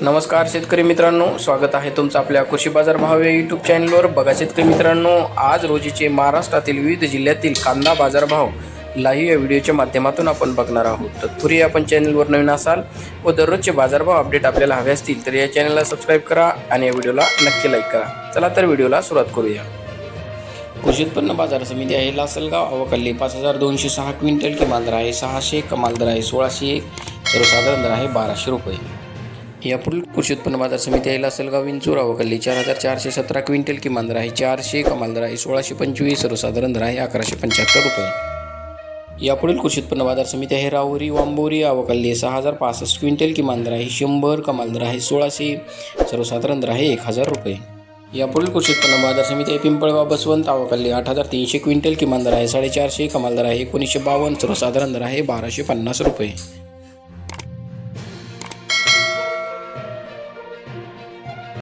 नमस्कार शेतकरी मित्रांनो स्वागत आहे तुमचं आपल्या कृषी बाजार भाव या यूट्यूब चॅनलवर बघा शेतकरी मित्रांनो आज रोजीचे महाराष्ट्रातील विविध जिल्ह्यातील कांदा बाजारभाव लाईव्ह या व्हिडिओच्या माध्यमातून आपण बघणार आहोत. तत्पूर्वी आपण चॅनलवर नवीन असाल व दररोजचे बाजारभाव अपडेट आपल्याला हवे असतील तर या चॅनलला सबस्क्राईब करा आणि या व्हिडिओला नक्की लाईक करा. चला तर व्हिडिओला सुरुवात करूया. कृषी उत्पन्न बाजार समिती आहे लासलगाव. अवकल्ली पाच हजार दोनशे सहा क्विंटल किमान दर आहे सहाशे कमाल दर आहे सोळाशे एक सर्वसाधारण दर आहे बाराशे रुपये. यापुढील कृषी उत्पन्न बाजार समिती यायला असलगाव विंचूर अवकल्ली चार हजार चारशे सतरा क्विंटल किमान दर आहे. चारशे कमाल दर आहे. सोळाशे पंचवीस सर्वसाधारण दर आहे. अकराशे पंच्याहत्तर रुपये. यापुढील कृषी उत्पन्न बाजार समिती आहे. राहुरी वांबोरी अवकल्ली सहा हजार पासष्ट क्विंटल किमान दर आहे. शंभर कमाल दर आहे. सोळाशे सर्वसाधारण दर आहे. एक हजार रुपये. यापुढील कृषी उत्पन्न बाजार समिती आहे. पिंपळगाव बसवंत आवकल्ली आठ हजार तीनशे क्विंटल किमान दर आहे. साडेचारशे कमाल दर आहे. एकोणीसशे बावन्न सर्वसाधारण दर आहे. बाराशे पन्नास रुपये.